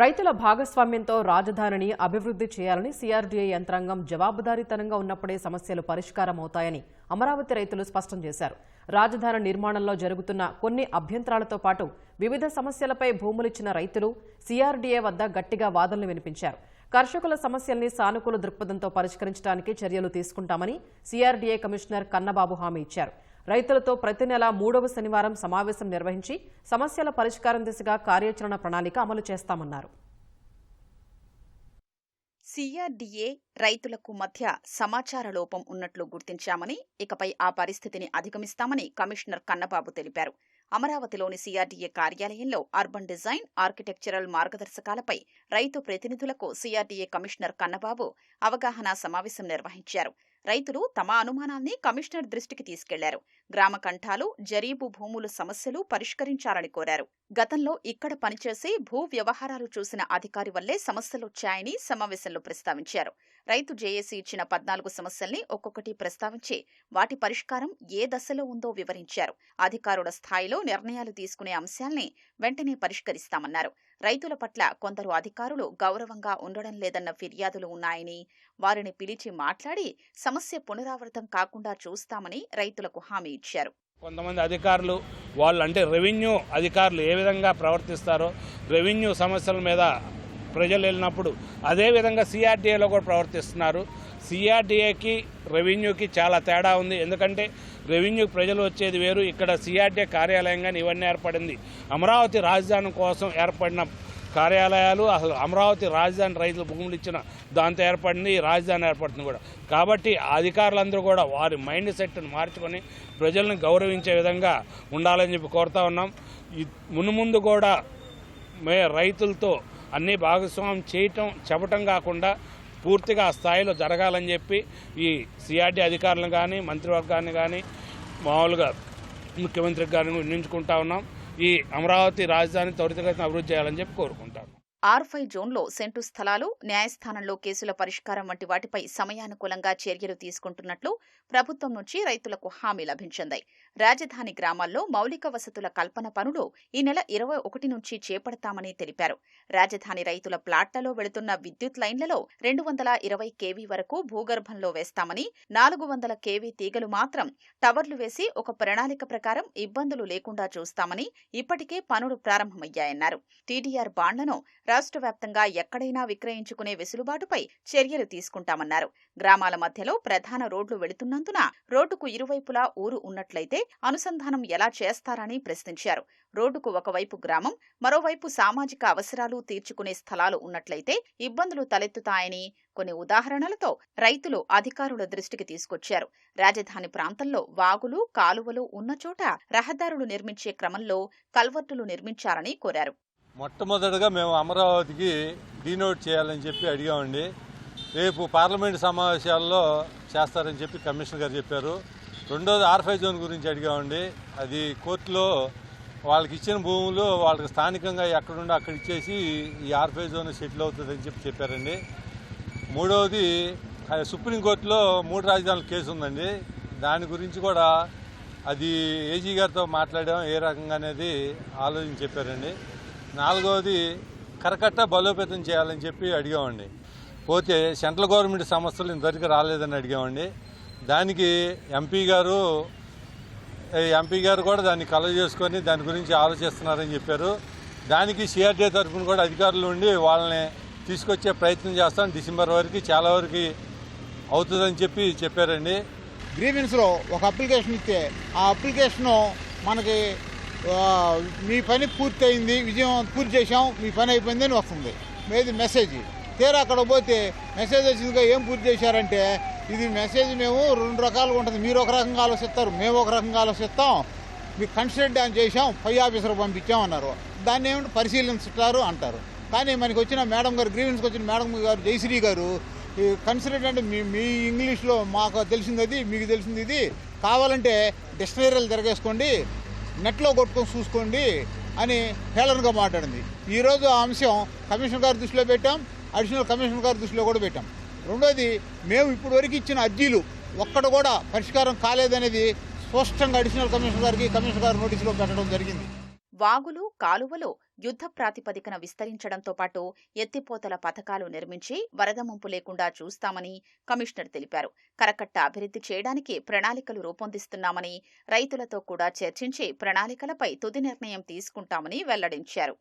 రైతుల భాగస్వామ్యంతో రాజధానిని అభివృద్ధి చేయాలని సీఆర్డీఏ యంత్రాంగం జవాబుదారీతనంగా ఉన్నప్పుడే సమస్యలు పరిష్కారమవుతాయని అమరావతి రైతులు స్పష్టం చేశారు. రాజధాని నిర్మాణంలో జరుగుతున్న కొన్ని అభ్యంతరాలతో పాటు వివిధ సమస్యలపై భూములిచ్చిన రైతులు సీఆర్డీఏ వద్ద గట్టిగా వాదనలు వినిపించారు. కర్షకుల సమస్యల్ని సానుకూల దృక్పథంతో పరిష్కరించడానికి చర్యలు తీసుకుంటామని సీఆర్డీఏ కమిషనర్ కన్నబాబు హామీ ఇచ్చారు. రైతులతో ప్రతి నెల మూడవ శనివారం సమావేశం నిర్వహించి సమస్యల పరిష్కారం దిశగా కార్యాచరణ ప్రణాళిక అమలు చేస్తామన్నారు. సిఆర్డీఏ రైతులకు మధ్య సమాచార లోపం ఉన్నట్లు గుర్తించామని ఇకపై ఆ పరిస్థితిని అధిగమిస్తామని కమిషనర్ కన్నబాబు తెలిపారు. అమరావతిలోని సిఆర్డీఏ కార్యాలయంలో అర్బన్ డిజైన్ ఆర్కిటెక్చరల్ మార్గదర్శకాలపై రైతు ప్రతినిధులకు సిఆర్డీఏ కమిషనర్ కన్నబాబు అవగాహన సమావేశం నిర్వహించారు. రైతులు తమ అనుమానాల్ని కమిషనర్ దృష్టికి తీసుకెళ్ళారు. గ్రామ కంఠాలు జరీబు భూముల సమస్యలు పరిష్కరించాలని కోరారు. గతంలో ఇక్కడ పనిచేసి భూ వ్యవహారాలు చూసిన అధికారి వల్లే సమస్యలొచ్చాయని సమావేశంలో ప్రస్తావించారు. రైతు జేఏసీ ఇచ్చిన పద్నాలుగు సమస్యల్ని ఒక్కొక్కటి ప్రస్తావించి వాటి పరిష్కారం ఏ దశలో ఉందో వివరించారు. అధికారుల స్థాయిలో నిర్ణయాలు తీసుకునే అంశాల్ని వెంటనే పరిష్కరిస్తామన్నారు. రైతుల పట్ల కొందరు అధికారులు గౌరవంగా ఉండడం లేదన్న ఫిర్యాదులు ఉన్నాయని వారిని పిలిచి మాట్లాడి సమస్య పునరావృతం కాకుండా చూస్తామని రైతులకు హామీ ఇచ్చారు. కొంతమంది అధికారులు వాళ్ళు అంటే రెవెన్యూ అధికారులు ఏ విధంగా ప్రవర్తిస్తారో రెవెన్యూ సమస్యల మీద ప్రజలు వెళ్ళినప్పుడు అదే విధంగా సిఆర్డీఏలో కూడా ప్రవర్తిస్తున్నారు. సిఆర్డీఏకి రెవెన్యూకి చాలా తేడా ఉంది. ఎందుకంటే రెవెన్యూ ప్రజలు వచ్చేది వేరు. ఇక్కడ సిఆర్డీఏ కార్యాలయంగా ఇవన్నీ ఏర్పడింది. అమరావతి రాజధాని కోసం ఏర్పడిన కార్యాలయాలు అసలు అమరావతి రాజధాని రైతులు భూములు ఇచ్చిన దాంతో ఏర్పడింది ఈ రాజధాని ఏర్పడుతుంది కూడా. కాబట్టి అధికారులందరూ కూడా వారి మైండ్ సెట్ను మార్చుకొని ప్రజలను గౌరవించే విధంగా ఉండాలని చెప్పి కోరుతా ఉన్నాం. మునుముందు కూడా మే రైతులతో అన్ని భాగస్వామ్యం చేయటం చెప్పటం కాకుండా పూర్తిగా ఆ స్థాయిలో జరగాలని చెప్పి ఈ సిఆర్డీ అధికారులను కానీ మంత్రివర్గాన్ని కానీ మామూలుగా ముఖ్యమంత్రికి కానీ వినియోగించుకుంటా ఉన్నాం. ఈ అమరావతి రాజధాని త్వరితగతిన అభివృద్ధి చేయాలని చెప్పి కోరుకుంటున్నాం. ఆర్ ఫైవ్ జోన్లో సెంటు స్థలాలు న్యాయస్థానంలో కేసుల పరిష్కారం వంటి వాటిపై సమయానుకూలంగా చర్యలు తీసుకుంటున్నట్లు ప్రభుత్వం నుంచి రైతులకు హామీ లభించింది. రాజధాని గ్రామాల్లో మౌలిక వసతుల కల్పన పనులు ఈ నెల ఇరవై ఒకటి నుంచి చేపడతామని తెలిపారు. రాజధాని రైతుల ప్లాట్లలో వెళుతున్న విద్యుత్ లైన్లలో రెండు వందల ఇరవై కేవీ వరకు భూగర్భంలో వేస్తామని నాలుగు వందల కేవీ తీగలు మాత్రం టవర్లు వేసి ఒక ప్రణాళిక ప్రకారం ఇబ్బందులు లేకుండా చూస్తామని ఇప్పటికే పనులు ప్రారంభమయ్యాయన్నారు. టీడీఆర్ బాండ్లను రాష్ట్ర వ్యాప్తంగా ఎక్కడైనా విక్రయించుకునే వెసులుబాటుపై చర్యలు తీసుకుంటామన్నారు. గ్రామాల మధ్యలో ప్రధాన రోడ్లు వెళుతున్నందున రోడ్డుకు ఇరువైపులా ఊరు ఉన్నట్లయితే అనుసంధానం ఎలా చేస్తారని ప్రశ్నించారు. రోడ్డుకు ఒకవైపు గ్రామం మరోవైపు సామాజిక అవసరాలు తీర్చుకునే స్థలాలు ఉన్నట్లయితే ఇబ్బందులు తలెత్తుతాయని కొన్ని ఉదాహరణలతో రైతులు అధికారుల దృష్టికి తీసుకొచ్చారు. రాజధాని ప్రాంతంలో వాగులు కాలువలు ఉన్న చోట రహదారులు నిర్మించే క్రమంలో కల్వర్టులు నిర్మించాలని కోరారు. మొట్టమొదటగా మేము అమరావతికి డీనోట్ చేయాలని చెప్పి అడిగామండి. రేపు పార్లమెంట్ సమావేశాల్లో చేస్తారని చెప్పి కమిషనర్ గారు చెప్పారు. రెండోది ఆర్ఫై జోన్ గురించి అడిగామండి. అది కోర్టులో వాళ్ళకి ఇచ్చిన భూములు వాళ్ళకి స్థానికంగా ఎక్కడుండో అక్కడ ఇచ్చేసి ఈ ఆర్ఫై జోన్ సెటిల్ అవుతుందని చెప్పి చెప్పారండి. మూడవది సుప్రీంకోర్టులో మూడు రాజధానుల కేసు ఉందండి. దాని గురించి కూడా అది ఏజీ గారితో మాట్లాడాం. ఏ రకంగా అనేది ఆలోచించి చెప్పారండి. నాలుగవది కరకట్ట బలోపేతం చేయాలని చెప్పి అడిగామండి. పోతే సెంట్రల్ గవర్నమెంట్ సంస్థలు ఇంతవరకు రాలేదని అడిగామండి. దానికి ఎంపీ గారు ఎంపీ గారు కూడా దాన్ని కలవ చేసుకొని దాని గురించి ఆలోచిస్తున్నారని చెప్పారు. దానికి సిఆర్డీ తరఫున కూడా అధికారులు ఉండి వాళ్ళని తీసుకొచ్చే ప్రయత్నం చేస్తాం. డిసెంబర్ వరకు చాలా వరకు అవుతుందని చెప్పి చెప్పారండి. గ్రీవెన్స్లో ఒక అప్లికేషన్ ఇస్తే ఆ అప్లికేషను మనకి మీ పని పూర్తయింది విజయం పూర్తి చేశాం మీ పని అయిపోయింది అని వస్తుంది. మేది మెసేజ్ తీరా అక్కడ పోతే మెసేజ్ వచ్చిందిగా ఏం పూర్తి చేశారంటే ఇది మెసేజ్ మేము రెండు రకాలుగా ఉంటుంది. మీరు ఒక రకంగా ఆలోచిస్తారు మేము ఒక రకంగా ఆలోచిస్తాం. మీ కన్సిడర్ డ్యాన్ చేశాం పై ఆఫీసర్ పంపించాం అన్నారు. దాన్ని ఏమంటే పరిశీలించుతారు అంటారు. కానీ మనకి వచ్చిన మేడం గారు గ్రీవెన్స్కి వచ్చిన మేడం గారు జయశ్రీ గారు ఈ కన్సిడర్ అంటే మీ మీ ఇంగ్లీష్లో మాకు తెలిసింది అది మీకు తెలిసింది ఇది. కావాలంటే డిక్షనరీలు తిరగేసుకోండి. నెట్లో కొట్టుకొని చూసుకోండి అని హేళనగా మాట్లాడింది. ఈరోజు ఆ అంశం కమిషనర్ గారి దృష్టిలో పెట్టాం అడిషనల్ కమిషనర్ గారి దృష్టిలో కూడా పెట్టాం. రెండోది మేము ఇప్పటివరకు ఇచ్చిన అర్జీలు ఒక్కడ కూడా పరిష్కారం కాలేదనేది స్పష్టంగా అడిషనల్ కమిషనర్ గారికి కమిషనర్ గారి నోటీసులో పెట్టడం జరిగింది. వాగులు కాలువలు యుద్ధ ప్రాతిపదికన విస్తరించడంతో పాటు ఎత్తిపోతల పథకాలు నిర్మించి వరద ముంపు లేకుండా చూస్తామని కమిషనర్ తెలిపారు. కరకట్ట అభివృద్ధి చేయడానికి ప్రణాళికలు రూపొందిస్తున్నామని రైతులతో కూడా చర్చించి ప్రణాళికలపై తుది నిర్ణయం తీసుకుంటామని వెల్లడించారు.